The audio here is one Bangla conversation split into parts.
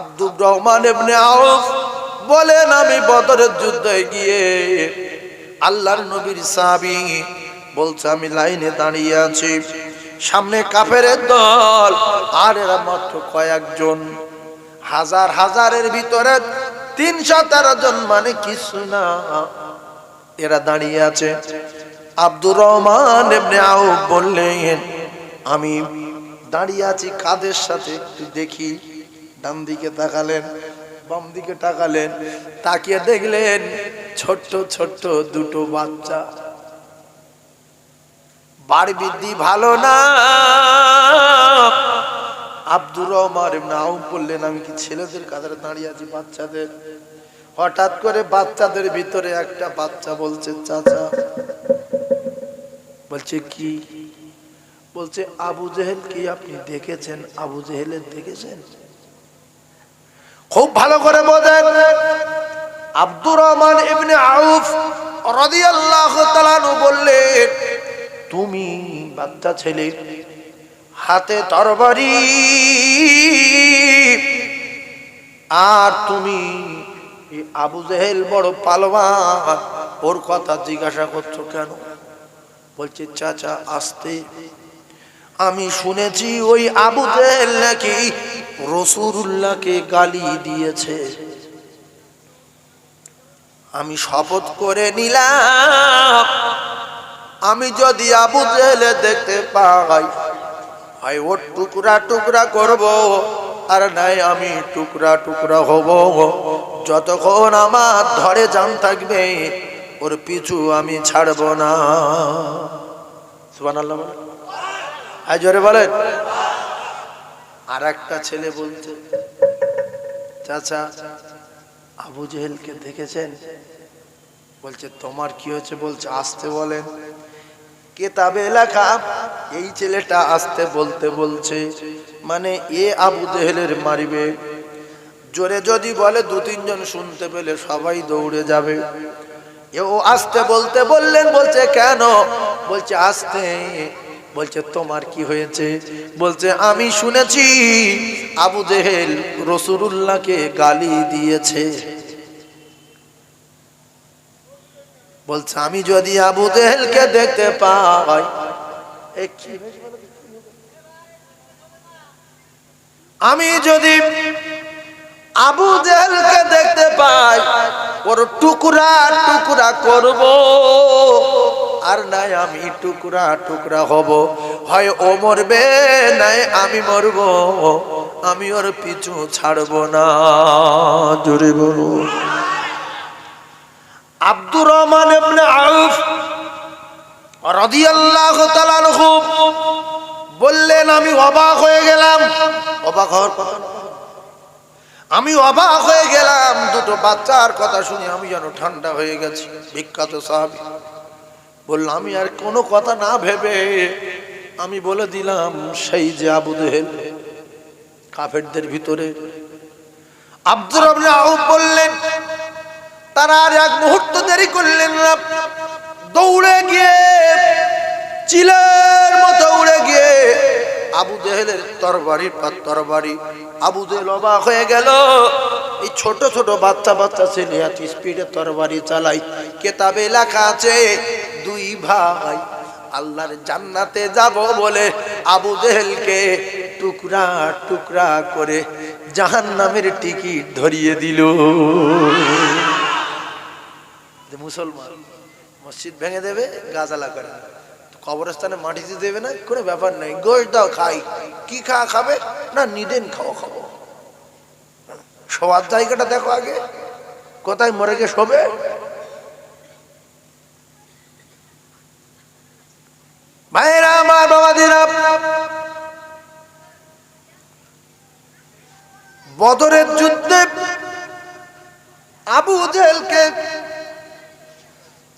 আব্দুর রহমান এমনি আউফ বলেন, আমি বদরের যুদ্ধে গিয়ে আল্লাহর নবীর সাহাবি বলছে, আমি লাইনে দাঁড়িয়ে আছি। সামনে কাফের দল, আর এরা মাত্র কয়েকজন। হাজার হাজারের ভিতরে তিনশো তেরো জন মানে কিছু না। এরা দাঁড়িয়ে আছে। আব্দুর রহমান এমনি আউফ বললেন, আমি দাঁড়িয়ে আছি কাদের সাথে? একটু দেখি। ডান দিকে তাকালেন বাম দিকে তাকালেন, তাকিয়ে দেখলেন ছোট্ট ছোট্ট দুটো বাচ্চা। বাড়ি বৃদ্ধি ভালো না। আব্দুর রহমান আউফ বললেন, আমি কি ছেলেদের কাতারে দাঁড়িয়ে আছি বাচ্চাদের? হঠাৎ করে বাচ্চাদের ভিতরে একটা বাচ্চা বলছে, চাচা। বলছে, কি? বলছে, আবু জেহেল কি আপনি দেখেছেন? আবু জেহেলের দেখেছেন? খুব ভালো করে বোঝেন। আব্দুর রহমান ইবনে আউফ রাদিয়াল্লাহু তাআলা বললেন তুমি বাচ্চা ছেলে, হাতে তরবারি, আর তুমি আবু জেহেল বড় পালওয়ান ওর কথা জিজ্ঞাসা করছ কেন? বলছে, চাচা, আসতে আমি শুনেছি ওই আবু জেহেল নাকি রসুরুল্লাহকে গালি দিয়েছে। আমি শপথ করে নিলাম, আমি যদি আবু জেহেলে দেখতে পাই, হয় ওর টুকরা টুকরা করব, আর নাই আমি টুকরা টুকরা হব। যতক্ষণ আমার ধরে জান থাকবে, ওর পিছু আমি ছাড়ব না। সুবান আল্লাহ হ্যাঁ জোরে বলেন। আর একটা ছেলে বলছে, চাচা, আবু জেহেলকে দেখেছেন? বলছে, তোমার কি হয়েছে? বলছে, আসতে বলেন। কেতাবে লেখা, এই ছেলেটা আসতে বলতে বলছে মানে এ আবু জেহেলের মারিবে। জোরে যদি বলে, দু তিনজন শুনতে পেলে সবাই দৌড়ে যাবে। এও আসতে বলতে বললেন, বলছে, কেন? বলছে, আসতে বলছে, তোমার কি হয়েছে? বলছে, আমি শুনেছি, আবু জেহেল রসুরুল্লাহকে গালি দিয়েছে। বলছে, আমি যদি আবু জেহেলকে দেখতে পাই? আমি যদি আবু জেহেলকে দেখতে পাই, ওর টুকরা টুকরা করব। আর নাই আমি টুকরা টুকরা হব। হয় ও মরবে, নাই আমি মরব। আমি ওর পিছু ছাড়ব না। জোরে বলুন। আব্দুর রহমান ইবনে আউফ বললেন, আমি অবাক হয়ে গেলাম। অবাক হওয়ার কথা আমি অবাক হয়ে গেলাম। দুটো বাচ্চার কথা শুনে আমি যেন ঠান্ডা হয়ে গেছি। বিখ্যাত সাহাবী। বললাম আমি আর কোনো কথা না ভেবে আমি বলে দিলাম, সেই যে আবু দেহেল কাফেরদের ভিতরে। আব্দুর বললেন, তারা আর এক মুহূর্ত দেরি করলেন না। দৌড়ে গিয়ে, চিলের মতো উড়ে গিয়ে আবু দেহেলের তরবারি তরবারি, আবু জেহেল অবাক হয়ে গেল। এই ছোট ছোট বাচ্চা বাচ্চা ছেলে এত স্পিডে তরবারি চালাই কেতাবে লেখা আছে দুই ভাই, আল্লাহর জান্নাতে যাব বলে আবু জেহেলকে টুকরা টুকরা করে জাহান্নামের টিকিট ধরিয়ে দিল। মুসলমান, মসজিদ ভেঙে দেবে, গাজালা করে। কবরস্থানে মাটি দিয়ে দেবে না, কোনো ব্যাপার নাই। গোশ দাও, খাই। কি খা, খাবে? না, নিদেন, খাও, খাব। শোয়ার জায়গাটা দেখো আগে। কোথায় মরে গে শোবে? ভাইরা আমার বাবা দিরা বদরের যুদ্ধে আবু জেলকে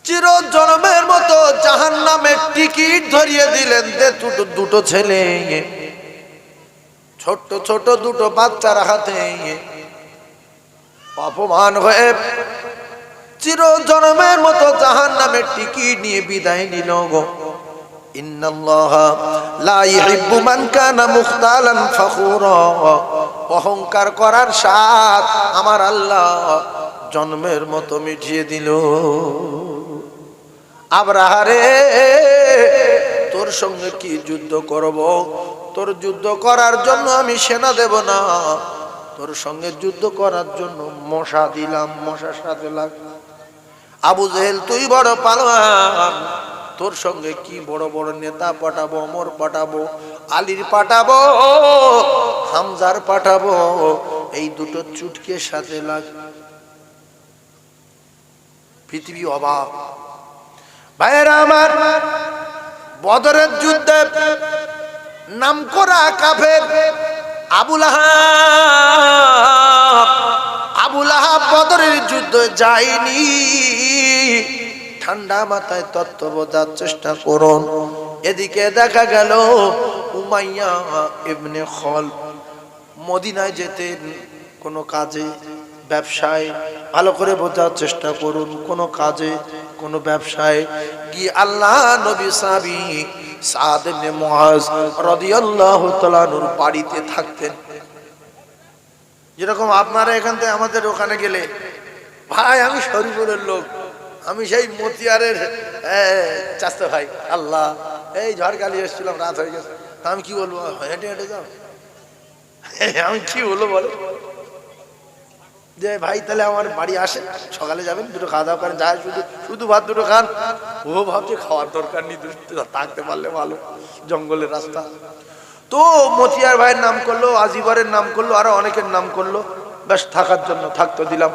চির জন্মের মতো জাহান নামের টিকিট ধরিয়ে দিলেন দুটো দুটো ছেলে। ছোট্ট ছোট দুটো বাচ্চার হাতে অপমান হয়ে চির জন্মের মতো জাহান নামের টিকিট নিয়ে বিদায় নিল গো। অহংকার করার স্বাদ আমার আল্লাহ জন্মের মতো মিটিয়ে দিল। আবরাহারে, তোর সঙ্গে কি যুদ্ধ করব? তোর যুদ্ধ করার জন্য আমি সেনা দেব না। তোর সঙ্গে যুদ্ধ করার জন্য মশা দিলাম, মশার সাথে লাগলাম আবু জেহেল, তুই বড় পালোয়ান। তোর সঙ্গে কি বড় বড় নেতা পাঠাবো, অমর পাঠাবো, আলীর পাঠাবো, হামজার পাঠাবো? এই দুটো চুটকের সাথে লাগ। পৃথিবী অভাব ভাইয়েরা আমার, বদরের যুদ্ধে নাম করা কাফের আবুল আবুল বদরের যুদ্ধ যায়নি। ঠান্ডা মাথায় তত্ত্ব বোঝার চেষ্টা করুন। এদিকে দেখা গেল উমাইয়া ইবনে খল। মদিনায় যেতেন, কোনো কাজে, ব্যবসায়, ভালো করে বোঝার চেষ্টা করুন। কোনো কাজে, কোনো ব্যবসায়। গিয়ে আল্লাহ নবী সাবি সাদ ইবনে মুআজ রাদিয়াল্লাহু তাআলার বাড়িতে থাকতেন? যেরকম আপনারা এখান থেকে আমাদের ওখানে গেলে, ভাই আমি শরীফুলের লোক। আমি সেই মতিয়ারের চাস্তে ভাই, আল্লাহ। এই ঝড়কালি এসেছিলাম, রাত হয়ে গেছে। আমি কি বলব? হেঁটে হেঁটে যাও। আমি কি বলব বলো? যে ভাই, তাহলে আমার বাড়ি আসে, সকালে যাবেন, দুটো খাওয়া দাওয়া করেন যায় শুধু শুধু ভাত দুটো খান। ও ভাবছে খাওয়ার দরকার নেই থাকতে পারলে ভালো, জঙ্গলের রাস্তা। তো মতিয়ার ভাইয়ের নাম করল, আজিবরের নাম করল, আরও অনেকের নাম করল। বেশ থাকার জন্য থাকতে দিলাম।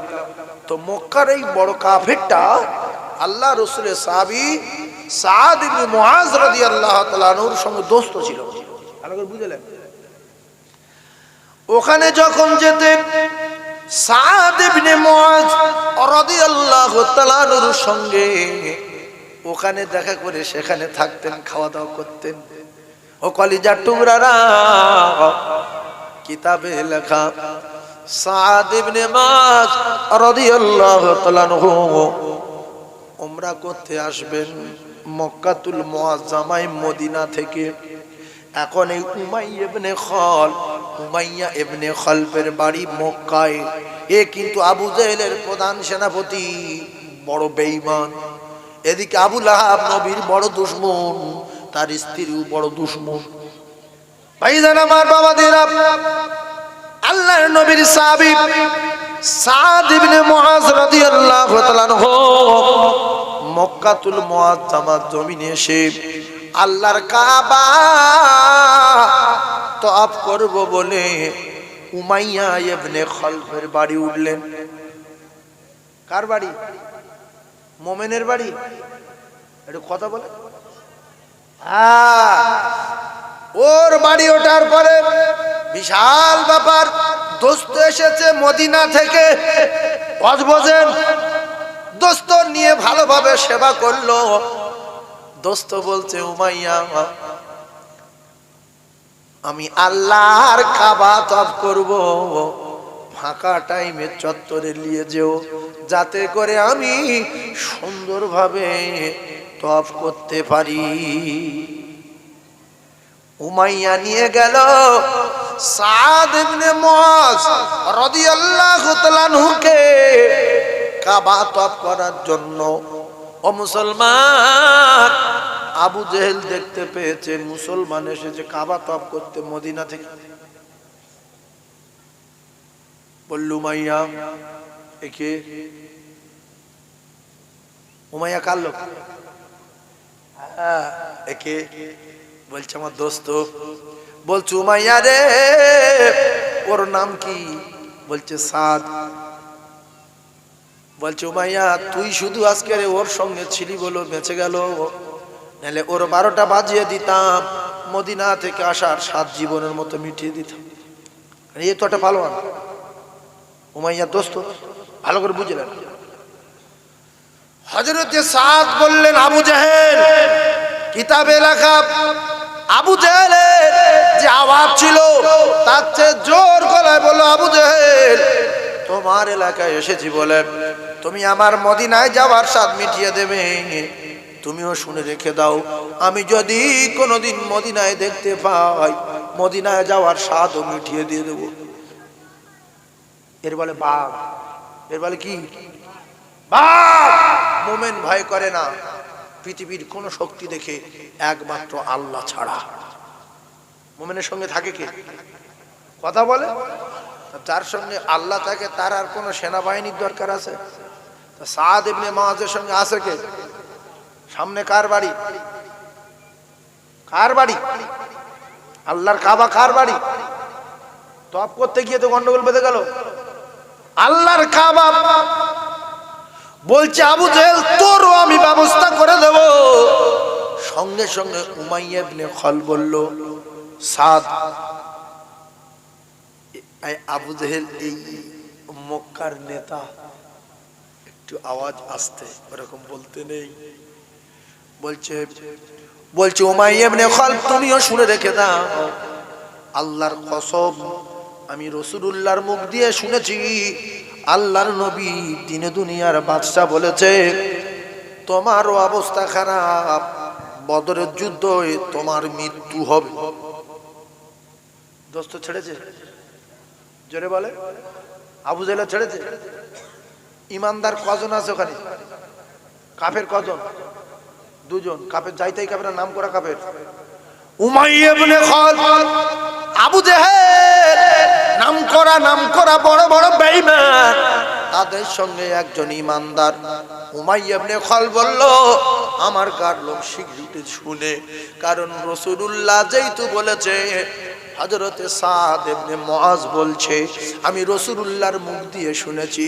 তো মক্কার এই বড় কাফেরটা আল্লাহ রসুলের সাবি সাদ ইবনে মুআজ রাদিয়াল্লাহু তাআলা আনহুর সঙ্গে দোস্ত ছিল। ভালো করে বুঝলেন? ওখানে যখন যেতেন, সাদ ইবনে মুআজ রাদিয়াল্লাহু তাআলার সঙ্গে ওখানে দেখা করে সেখানে থাকতেন খাওয়া দাওয়া করতেন। ও কলিজার টুকরারা কিতাবে লেখা সাদ ইবনে মুআজ রাদিয়াল্লাহু তাআলাহু উমরা করতে আসবেন মক্কাতুল মুআজ্জামায় মদিনা থেকে। এখন এই উমাইয়া ইবনে খল, উমাইয়া ইবনে খলফের বাড়ি মক্কায়। এ কিন্তু আবু জেহেলের প্রধান সেনাপতি, বড় বেঈমান। এদিকে আবু লাহাব নবীর বড় দুশ্মন, তার স্ত্রীও বড় দুশ্মন। ভাইজান, আমার বাবাদের আল্লাহর নবীর সাহাবী সাদ ইবনে মুআজ রাদিয়াল্লাহু তাআলা মক্কাতুল মুআজ্জামাত জমিনে এসে আল্লাহর কাবা তওয়াফ করব বলে উমাইয়া ইবনে খলফের বাড়ি উঠলেন। কার বাড়ি? মোমেনের বাড়ি? একটু কথা বলে হ্যাঁ। ওর বাড়ি ওঠার পরে বিশাল ব্যাপার, দোস্ত এসেছে মদিনা থেকে। বোঝেন দোস্ত নিয়ে ভালোভাবে সেবা করল। দোস্ত বলছে, উমাইয়া, আমি আল্লাহর কাবা তপ করব। ফাঁকা টাইমে চত্বরে নিয়ে যেও। যাতে করে আমি সুন্দরভাবে তপ করতে পারি। উমাইয়া নিয়ে গেল। সাদ ইবনে মুআজ রাদিয়াল্লাহু তাআলা কাবা তপ করার জন্য। ও মুসলমান আবু জেহেল দেখতে পেয়েছে মুসলমান এসেছে কাবা তপ করতে মদিনা থেকে। বললু মাইয়া একে উমাইয়া কার লোক? হ্যাঁ, একে বলছে, আমার দোস্ত, বলছে, উমাইয়া রে, ওর নাম কি? বলছে, সাদ। বলছে, উমাইয়া, তুই শুধু আজকে ওর সঙ্গে ছিলি বলো, বেঁচে গেল। নাহলে ওর বারোটা বাজিয়ে দিতাম, মদিনা থেকে আসার সাত জীবনের মতো মিটিয়ে দিতাম। এ তো একটা ভালো আন উমাইয়া, দোস্ত, ভালো করে বুঝলেন হজরতে সাদ বললেন, আবু জাহেল, কিতাবে লেখা আবু জাহেলের যে আওয়াজ ছিল, তার চেয়ে জোর গলায় বলল, আবু জাহেল, তোমার এলাকায় এসেছি বলে তুমি আমার মদিনায় যাওয়ার স্বাদ মিটিয়ে দেবে। তুমিও শুনে রেখে দাও, আমি যদি কোনোদিন মদিনায় দেখতে পাই, মদিনায় যাওয়ার স্বাদও মিটিয়ে দিয়ে দেবো। এর বলে বাঘ, এর বলে কি? বাঘ! মোমেন ভয় করে না। পৃথিবীর কোন শক্তি দেখে একমাত্র আল্লাহ ছাড়া। মোমেনের সঙ্গে থাকে কে? কথা বলে? তার সঙ্গে আল্লাহ থাকে, তার আর কোন সেনাবাহিনীর দরকার আছে? সাদ ইবনে মাহাজের সঙ্গে আছে কে? সামনে কার বাড়ি? কার বাড়ি? আল্লাহর কাবা কার বাড়ি? তপ করতে গিয়ে তো গন্ডগোল বেঁধে গেল। আল্লাহর কাবা বলছে, আবু জেল তোরও আমি ব্যবস্থা করে দেব। সঙ্গে সঙ্গে উমাইয়া ইবনে খল বলল, সাদ আবু জেহেল এই মক্কার নেতা, একটু আওয়াজ আসতে, ওরকম বলতে নেই। বলছে বলছে উমাইয়া ইবনে খল, তুমিও শুনে রেখে দাও। আল্লাহর কসম, আমি রসুলুল্লাহর মুখ দিয়ে শুনেছি আল্লাহর নবী দিনে দুনিয়ার বাদশাহ বলেছে, তোমারও অবস্থা খারাপ, বদরের যুদ্ধ তোমার মৃত্যু হবে। দোস্ত ছেড়েছে? জোরে বলে। আবু জেলা ছেড়েছে? ইমানদার কজন আছে ওখানে? কাফের কজন? দুজন। কাফের যাইতেই কাপের নাম করা কাফের। Umayya Abu Jahl! নাম করা নাম করা বড় বড় বেঈমান তাদের সঙ্গে একজন ইমানদার ইবনে খল বলল, আমার কার লোক স্বীকৃতি শুনে? কারণ রসুলুল্লাহ যেহেতু বলেছে হজরতে সাদ এমনি মুআজ বলছে, আমি রসুলুল্লাহর মুখ দিয়ে শুনেছি,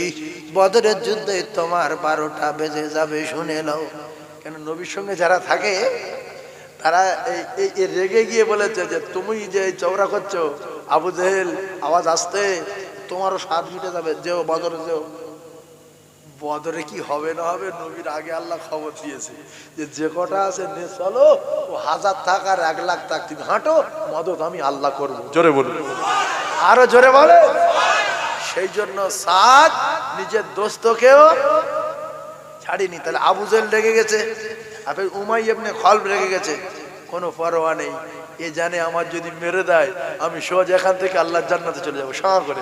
বদরের যুদ্ধে তোমার বারোটা বেজে যাবে, শুনে নাও। কেন নবীর সঙ্গে যারা থাকে, তারা এই রেগে গিয়ে বলেছে যে, তুমি যে চৌরা করছ আবু জেহেল, আওয়াজ আসতে, তোমারও স্বাদ মিটে যাবে, যেও বদরে যেও। বদরে কি হবে না হবে, নবীর আগে আল্লাহ খবর দিয়েছে। যে যে কটা আছে নে চলো, ও হাজার থাক আর এক লাখ থাক, তুমি হাঁটো, মদত আমি আল্লাহ করব। জোরে বলুন। আরও জোরে বলে। সেই জন্য সাদ নিজের দোস্তকেও ছাড়িনি। তাহলে আবু জেল রেগে গেছে আপনি উমাই এমনি খল্ব রেগে গেছে। কোনো পরোয়া নেই। এ জানে আমার যদি মেরে দেয়, আমি সোজ এখান থেকে আল্লাহর জান্নাতে চলে যাব। সাঁ করে।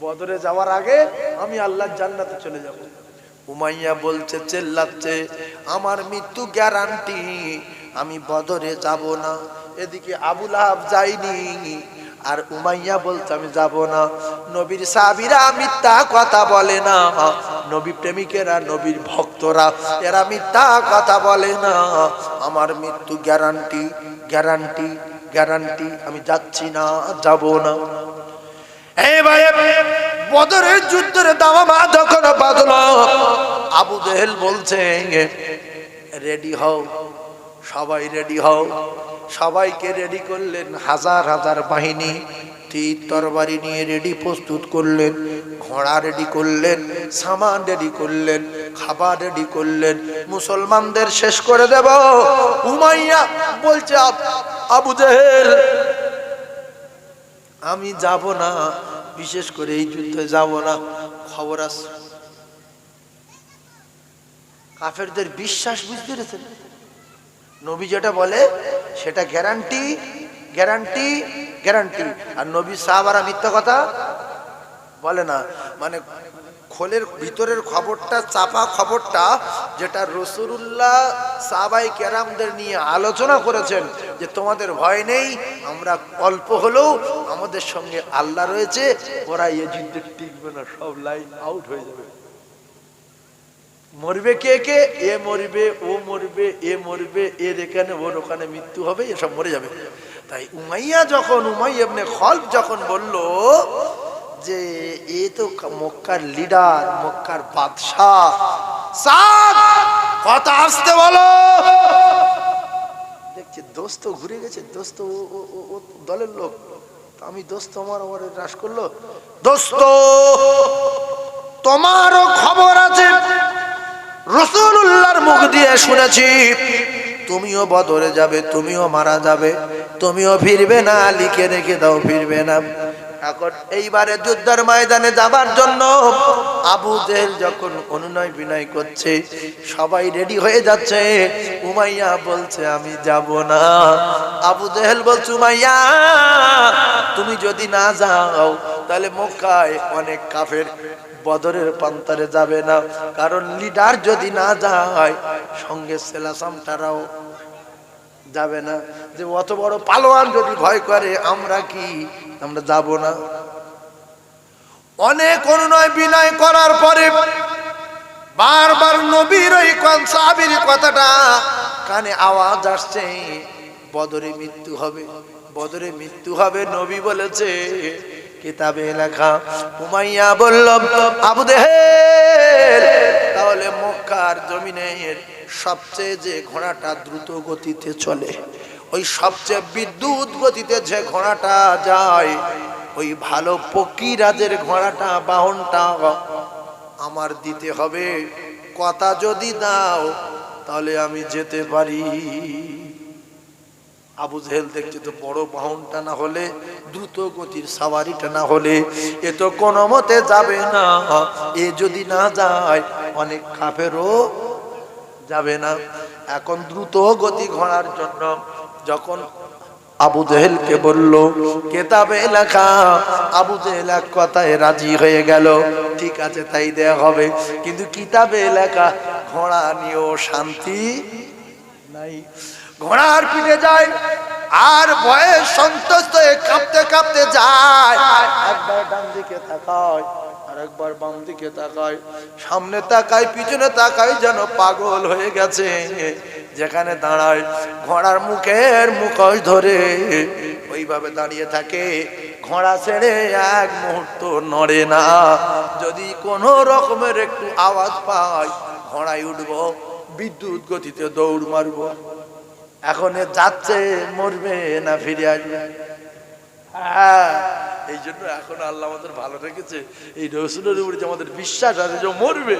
বদরে যাওয়ার আগে আমি আল্লাহর জান্নাতে চলে যাব। উমাইয়া বলছে, চেল্লাচ্ছে, আমার মৃত্যু গ্যারান্টি আমি বদরে যাব না। এদিকে আবুল আহাব যাইনি আর উমাইয়া বলছে আমি যাব না। নবীর সাবিরা মিথ্যা কথা বলে না। নবী প্রেমিকেরা নবীর ভক্তরা, এরা মিথ্যা কথা বলে না। আমার মৃত্যু গ্যারান্টি গ্যারান্টি গ্যারান্টি, আমি যাচ্ছি না, যাব না। বাদল আবু রেডি হও, সবাই রেডি হও। সবাইকে রেডি করলেন, হাজার হাজার বাহিনী, তীর তরবারি নিয়ে রেডি প্রস্তুত করলেন, ঘোড়া রেডি করলেন, সামান রেডি করলেন, খাবার রেডি করলেন, মুসলমানদের শেষ করে দেব। উমাইয়া বলছে আব- জেহেল, আমি যাব না, বিশেষ করে এই যুদ্ধে যাব না, খবর আছে। কাফেরদের বিশ্বাস বুঝতে পেরেছেন? নবী যেটা বলে, সেটা গ্যারান্টি গ্যারান্টি গ্যারান্টি আর নবী সাহাবারা মিথ্যা কথা বলে না। মানে খোলের ভিতরের খবরটা, চাপা খবরটা, যেটা রসুল্লাহ সাহাবাই কেরামদের নিয়ে আলোচনা করেছেন, যে তোমাদের ভয় নেই, আমরা অল্প হলেও আমাদের সঙ্গে আল্লাহ রয়েছে, ওরা এ যুদ্ধে টিকবে না, সব লাইন আউট হয়ে যাবে। মরবে কে কে? এ মরবে, ও মরবে, এ মরবে, এর এখানে, ওর ওখানে মৃত্যু হবে এসব মরে যাবে। তাই উমাইয়া যখন উমাই এমনি খল্প যখন বলল যে, এ তো মক্কার লিডার, মক্কার বাদশাহ কথা আসতে বলো। দেখছি দোস্ত ঘুরে গেছে, দোস্ত ও- দলের লোক। আমি দোস্ত আমার আমার রাস করল, দোস্ত, তোমারও খবর আছে রসুল্লাহর মুখ দিয়ে শুনেছি। তুমিও বদরে যাবে তুমিও মারা যাবে তুমিও ফিরবে না লিখে রেখে দাও ফিরবে না। এখন এইবারে যুদ্ধের ময়দানে যাবার জন্য আবু জেহেল যখন অনুনয় বিনয় করছে, সবাই রেডি হয়ে যাচ্ছে। উমাইয়া বলছে, আমি যাব না। আবু জেহেল বলছে, উমাইয়া, তুমি যদি না যাও, তাহলে মক্কায় অনেক কাফের বদরের প্রান্তরে যাবে না। কারণ লিডার যদি না যায়, সঙ্গে সেলাসামটারাও যাবে না। যে অত বড় পালোয়ান যদি ভয় করে, আমরা কি আমরা যাব না। অনেক অনুনয় বিনয় করার পরে বারবার নবীর ওই সাহাবীর কথাটা কানে আওয়াজ আসছে, বদরে মৃত্যু হবে, বদরে মৃত্যু হবে, নবী বলেছে, কিতাবে লেখা, উমাইয়া বলল, আবু দেহের তাহলে মক্কার জমিনের সবচেয়ে যে ঘোড়াটা দ্রুত গতিতে চলে ওই সবচেয়ে বিদ্যুৎ গতিতে যে ঘোড়াটা যায়, ওই ভালো পকিরাজের ঘোড়াটা বাহনটা আমার দিতে হবে। কথা যদি দাও, তাহলে আমি যেতে পারি। আবু জেহেল দেখছে তো বড় বাহনটা না হলে, দ্রুত গতির সাওয়ারিটা না হলে, এ তো কোনো মতে যাবে না। এ যদি না যায়, অনেক কাফেরও যাবে না। এখন দ্রুত গতি ঘোড়ার জন্য যখন আবু জেহেলকে বলল, কেতাবে লেখা? আবু জেহেল এক কথায় রাজি হয়ে গেল, ঠিক আছে, তাই দেয়া হবে। কিন্তু কিতাবে লেখা, ঘোড়া নিয়েও শান্তি নাই। ঘোড়ার পিঠে যায়, আর ভয়ে সন্তুষ্ট হয়ে কাঁপতে কাঁপতে যায়। একবার ডান দিকে তাকায়, আর একবার বাম দিকে তাকায়। সামনে তাকায়, পিছনে তাকায় যেন পাগল হয়ে গেছে। যেখানে দাঁড়ায় ঘোড়ার মুখের মুখোশ ধরে। ওইভাবে দাঁড়িয়ে থাকে। ঘোড়া ছেড়ে এক মুহূর্ত নড়ে না। যদি কোনো রকমের একটু আওয়াজ পায় ঘোড়ায় উঠবো, বিদ্যুৎ গতিতে দৌড় মারবো। এখন যাচ্ছে, মরবে না ফিরে আসবে। হ্যাঁ এই জন্য এখন আল্লাহ আমাদের ভালো রেখেছে। এই রসুলের উপরে যে আমাদের বিশ্বাস আছে যে মরবে,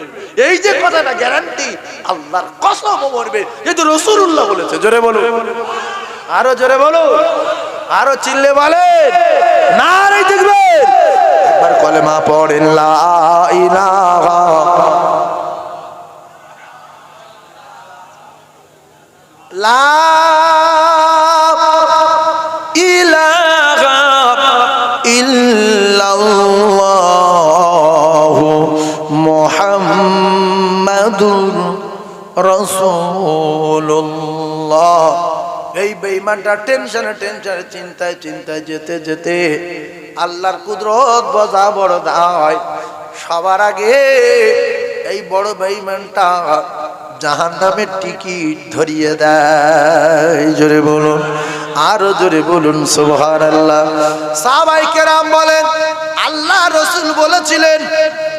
এই যে কথাটা গ্যারান্টি আল্লাহর কসম মরবে, এই তো রসুল্লাহ বলেছে। জোরে বলো আরও জোরে বলো আরও চিল্লে বলে না রে একবার কলেমা পড়েন, লা ইলাহা। লা এই বেঈমানটা টেনশনে টেনশনে চিন্তায় চিন্তায় যেতে যেতে আল্লাহর কুদরত বজা বড় দায়। সবার আগে এই বড় বেঈমানটা জাহান নামের টিকিট ধরিয়ে দেয়। জোরে বলুন, আরও জোরে বলুন সোহার আল্লাহ সাহাবাই কেরাম বলেন, আল্লাহ রসুল বলেছিলেন,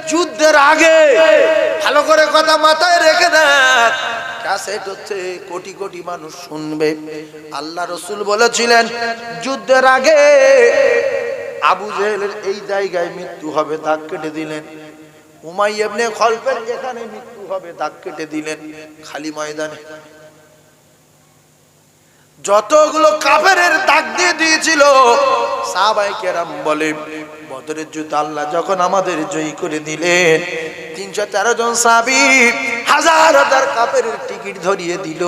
যুদ্ধের আগে ভালো করে কথা মাথায় রেখে দেন। ক্যাসেট হচ্ছে, কোটি কোটি মানুষ শুনবে। আল্লাহ রসুল বলেছিলেন, যুদ্ধের আগে আবু জেহেলের এই জায়গায় মৃত্যু হবে, দাগ কেটে দিলেন। উমাই এমনি খলফের এখানে মৃত্যু হবে, দাগ কেটে দিলেন খালি ময়দানে। যতগুলো কাফেরের দাগ দিয়ে দিয়েছিল সাহাবাই কেরাম বলে বদরের যুদ্ধ আল্লাহ যখন আমাদের জয়ী করে দিলেন, তিনশো তেরো জন সাবি হাজার হাজার কাপের টিকিট ধরিয়ে দিল।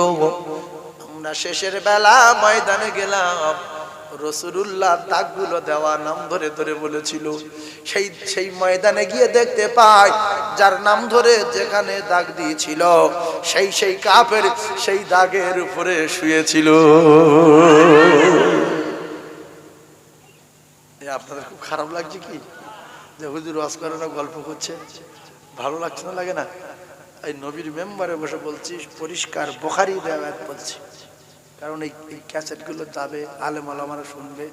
আমরা শেষের বেলা ময়দানে গেলাম। রসুল্লাহ দাগগুলো দেওয়া নাম ধরে ধরে বলেছিল, সেই সেই ময়দানে গিয়ে দেখতে পাই, যার নাম ধরে যেখানে দাগ দিয়েছিল, সেই সেই কাপের, সেই দাগের উপরে শুয়েছিল। আপনাদের খুব খারাপ লাগছে কি? যে হুজুর ওয়াজ করে না, গল্প করছে। ভালো লাগছে না, লাগে না? এই নবীর মেম্বারে বসে বলছি, পরিষ্কার বখারি দেওয়া বলছি। কারণ এই ক্যাসেটগুলো যাবে, আলেম আলামারা শুনবে।